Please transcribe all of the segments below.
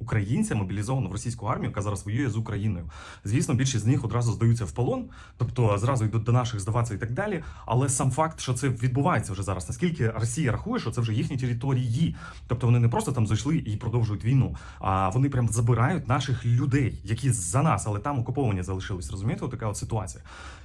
українця мобілізовано в російську армію, яка зараз воює з Україною. Звісно, більшість з них одразу здаються в полон, тобто зразу йдуть до наших здаватися і так далі. Але сам факт, що це відбувається вже зараз, наскільки Росія рахує, що це вже їхні території, тобто вони не просто там зайшли і продовжують війну, а вони прям забирають наших людей, які за нас, але там окуповані залишились. Розумієте, от така от ситуація.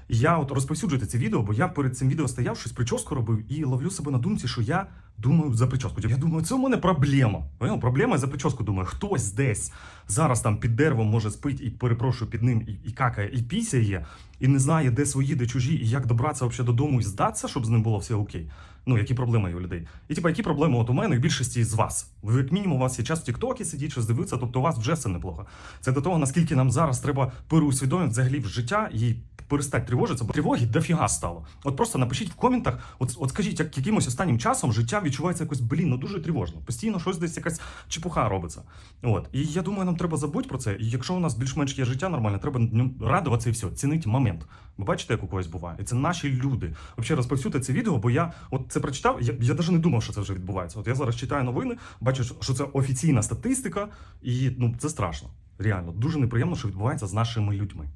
Я от розповсюджую це відео, бо я перед цим відео стояв, щось прическу робив і ловлю себе на думці, що я думаю за прическу. Я думаю, це у мене проблема. Поняв? Проблема за прическу. Думаю, хтось десь зараз там під деревом може спить і перепрошую під ним і, і какає, і пісяє, і не знає, де свої, де чужі, і як добратися взагалі додому і здатися, щоб з ним було все окей. Ну, які проблеми є у людей. І типа, які проблеми от у мене і більшості з вас. Ви як мінімум у вас є час в Тіктокі сидіть, щось дивитися, тобто у вас вже все неплохо. Це до того, наскільки нам зараз треба переусвідомити взагалі в життя і перестати тривожитися, бо тривоги дофіга стало. От просто напишіть в коментах, от, от скажіть, як якимось останнім часом життя відчувається якось, блін, ну дуже тривожно. Постійно щось десь якась чепуха робиться. От. І я думаю, нам треба забути про це. І якщо у нас більш-менш є життя нормальне, треба радуватися і все, цінити момент. Ви бачите, як у когось буває? І це наші люди. Взагалі розповсюдьте це відео, бо я от це прочитав. Я, я навіть не думав, що це вже відбувається. От я зараз читаю новини, бачу, що це офіційна статистика, і ну це страшно. Реально, дуже неприємно, що відбувається з нашими людьми.